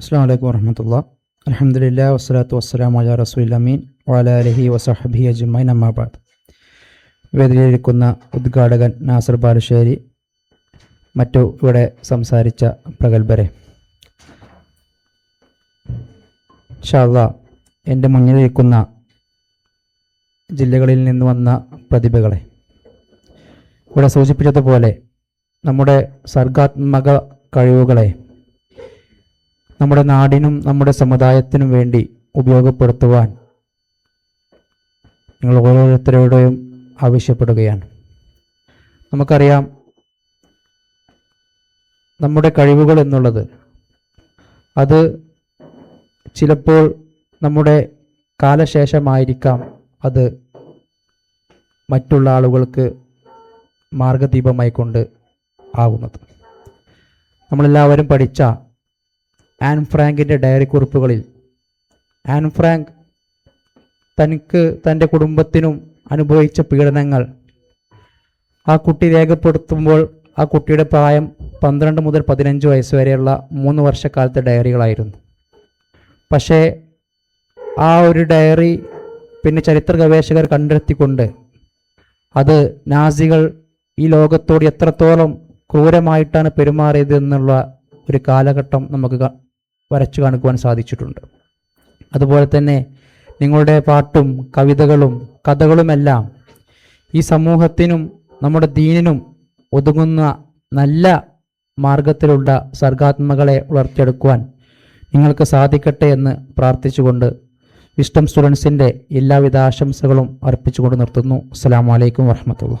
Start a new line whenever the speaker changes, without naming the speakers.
അസ്സാം വലൈക്കും വർഹമത്തുള്ള അലഹമുല്ല വസ്സലാത്തു വസ്സലാം അല റസൂൽ അമീൻ. വാല അലഹി വസഹബി അജ്മൈൻ അമ്മാബാദ് വേദിയിലിരിക്കുന്ന ഉദ്ഘാടകൻ നാസർ ബാലുശ്ശേരി. മറ്റു ഇവിടെ സംസാരിച്ച പ്രഗത്ഭരെ. ഷാള്ള എന്റെ മുന്നിലിരിക്കുന്ന ജില്ലകളിൽ നിന്ന് വന്ന പ്രതിഭകളെ. ഇവിടെ സൂചിപ്പിച്ചതുപോലെ നമ്മുടെ സർഗാത്മക കഴിവുകളെ നമ്മുടെ നാടിനും നമ്മുടെ സമുദായത്തിനും വേണ്ടി ഉപയോഗപ്പെടുത്തുവാൻ നിങ്ങൾ ഓരോരുത്തരോടും ആവശ്യപ്പെടുകയാണ്. നമുക്കറിയാം നമ്മുടെ കഴിവുകൾ എന്നുള്ളത് അത് ചിലപ്പോൾ നമ്മുടെ കാലശേഷമായിരിക്കാം അത് മറ്റുള്ള ആളുകൾക്ക് മാർഗദീപമായിക്കൊണ്ട് ആകുന്നത് നമ്മളെല്ലാവരും പഠിച്ച ആൻ ഫ്രാങ്കിന്റെ ഡയറി കുറിപ്പുകളിൽ. ആൻ ഫ്രാങ്ക് തനിക്ക് തന്റെ കുടുംബത്തിനും അനുഭവിച്ച പീഡനങ്ങൾ. ആ കുട്ടി രേഖപ്പെടുത്തുമ്പോൾ ആ കുട്ടിയുടെ പ്രായം പന്ത്രണ്ട് മുതൽ പതിനഞ്ച് വയസ്സ് വരെയുള്ള മൂന്ന് വർഷക്കാലത്തെ ഡയറികളായിരുന്നു. പക്ഷേ ആ ഒരു ഡയറി പിന്നെ ചരിത്ര ഗവേഷകർ കണ്ടെത്തിക്കൊണ്ട് അത് നാസികൾ ഈ ലോകത്തോട് എത്രത്തോളം ക്രൂരമായിട്ടാണ് പെരുമാറിയത് എന്നുള്ള ഒരു കാലഘട്ടം നമുക്ക് വരച്ചു കാണിക്കുവാൻ സാധിച്ചിട്ടുണ്ട്. അതുപോലെ തന്നെ നിങ്ങളുടെ പാട്ടും കവിതകളും കഥകളുമെല്ലാം ഈ സമൂഹത്തിനും നമ്മുടെ ദീനിനും ഒതുങ്ങുന്ന നല്ല മാർഗത്തിലുള്ള സർഗാത്മകളെ വളർത്തിയെടുക്കുവാൻ നിങ്ങൾക്ക് സാധിക്കട്ടെ എന്ന് പ്രാർത്ഥിച്ചുകൊണ്ട് വിസ്റ്റം സ്റ്റുഡൻസിന്റെ എല്ലാവിധ ആശംസകളും അർപ്പിച്ചുകൊണ്ട് നിർത്തുന്നു. അസ്സാം വലൈക്കും വർഹമത്തുള്ള